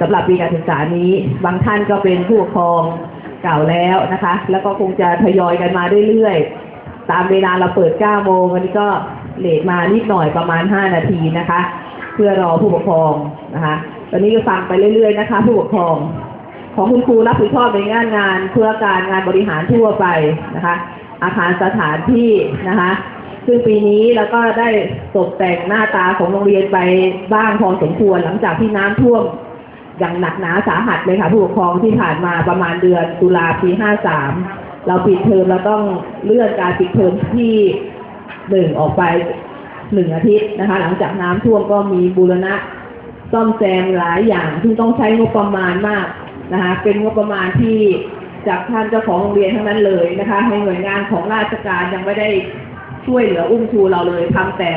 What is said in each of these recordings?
สำหรับปีการศึกษานี้บางท่านก็เป็นผู้ปกครองเก่าแล้วนะคะ แล้วก็คงจะทยอยกันมาเรื่อยๆ ตามเวลาเราเปิด 9 โมงวันนี้ก็เลทมานิดหน่อยประมาณ 5 นาทีนะคะ เพื่อรอผู้ปกครองนะคะตอนนี้ก็ฟังไปเรื่อยๆนะคะ ผู้ปกครอง ของคุณครูรับผิดชอบในงานงานเพื่อการงานบริหารทั่วไปนะคะ อาคารสถานที่นะคะซึ่งปีนี้เราก็ได้ตกแต่งหน้าตาของโรงเรียนไปบ้างพอสมควรหลังจากที่น้ำท่วม อย่างหนักหนาสาหัสเลยค่ะผู้ปกครองที่ผ่านมาประมาณเดือนตุลาปี53เราปิดเทอมเราต้องเลื่อนการปิดเทอมที่หนึ่งออกไปหนึ่งอาทิตย์นะคะ หลังจากน้ำท่วมก็มีบูรณะซ่อมแซมหลายอย่างที่ต้องใช้งบประมาณมากนะคะ เป็นงบประมาณที่จากท่านเจ้าของโรงเรียนทั้งนั้นเลยนะคะในหน่วยงานของราชการยังไม่ได้ช่วยเหลืออุ้มชูเราเลยทำแต่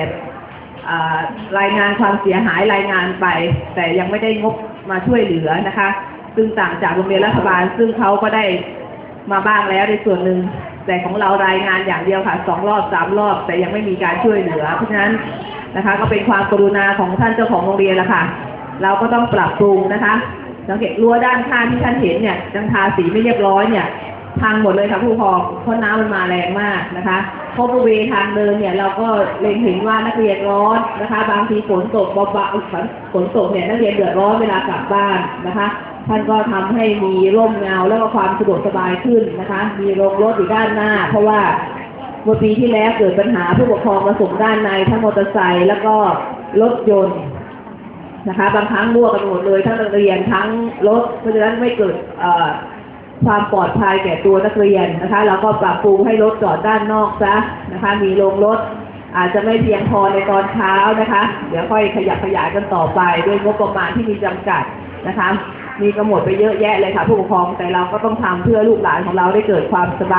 รายงานความเสียหายรายงานไป แต่ยังไม่ได้งบ มาช่วยเหลือนะคะ ซึ่งต่างจากโรงเรียนรัฐบาล ซึ่งเขาก็ได้มาบ้างแล้วในส่วนหนึ่งแต่ของเรารายงานอย่างเดียวค่ะสองรอบสามรอบ แต่ยังไม่มีการช่วยเหลือ เพราะฉะนั้นนะคะ ก็เป็นความกรุณาของท่านเจ้าของโรงเรียนละค่ะ เราก็ต้องปรับปรุงนะคะสังเกตรั้วด้านข้างที่ท่านเห็นเนี่ยยังทาสีไม่เรียบร้อยเนี่ย พังหมดเลยค่ะผู้ปกครองเพราะน้ำมันมาแรงมากนะคะเพราะบริเวณทางเดินเนี่ยเราก็เล็งเห็นว่านักเรียนร้อนนะคะ บางทีฝนตกเบาๆฝนตกเนี่ยนักเรียนเดือดร้อนเวลากลับบ้านนะคะท่านก็ทำให้มีร่มเงาแล้วก็ความสะดวกสบายขึ้นนะคะ มีโรงรถอยู่ด้านหน้า เพราะว่าเมื่อปีที่แล้วเกิดปัญหาผู้ปกครองมาส่งด้านในทั้งมอเตอร์ไซค์แล้วก็รถยนต์นะคะ บางครั้งมั่วกันหมดเลยทั้งนักเรียนทั้งรถเพราะฉะนั้นไม่เกิดเอ่อ ความปลอดภัยแก่ตัวนักเรียนนะคะ แล้วก็ปรับปรุงให้รถจอดด้านนอกซะนะคะ มีโรงรถอาจจะไม่เพียงพอในตอนเช้านะคะ เดี๋ยวค่อยขยับขยายกันต่อไปด้วยงบประมาณที่มีจำกัดนะคะ มีกำหนดไปเยอะแยะเลยค่ะผู้ปกครองแต่เราก็ต้องทำเพื่อลูกหลานของเราได้เกิดความสบาย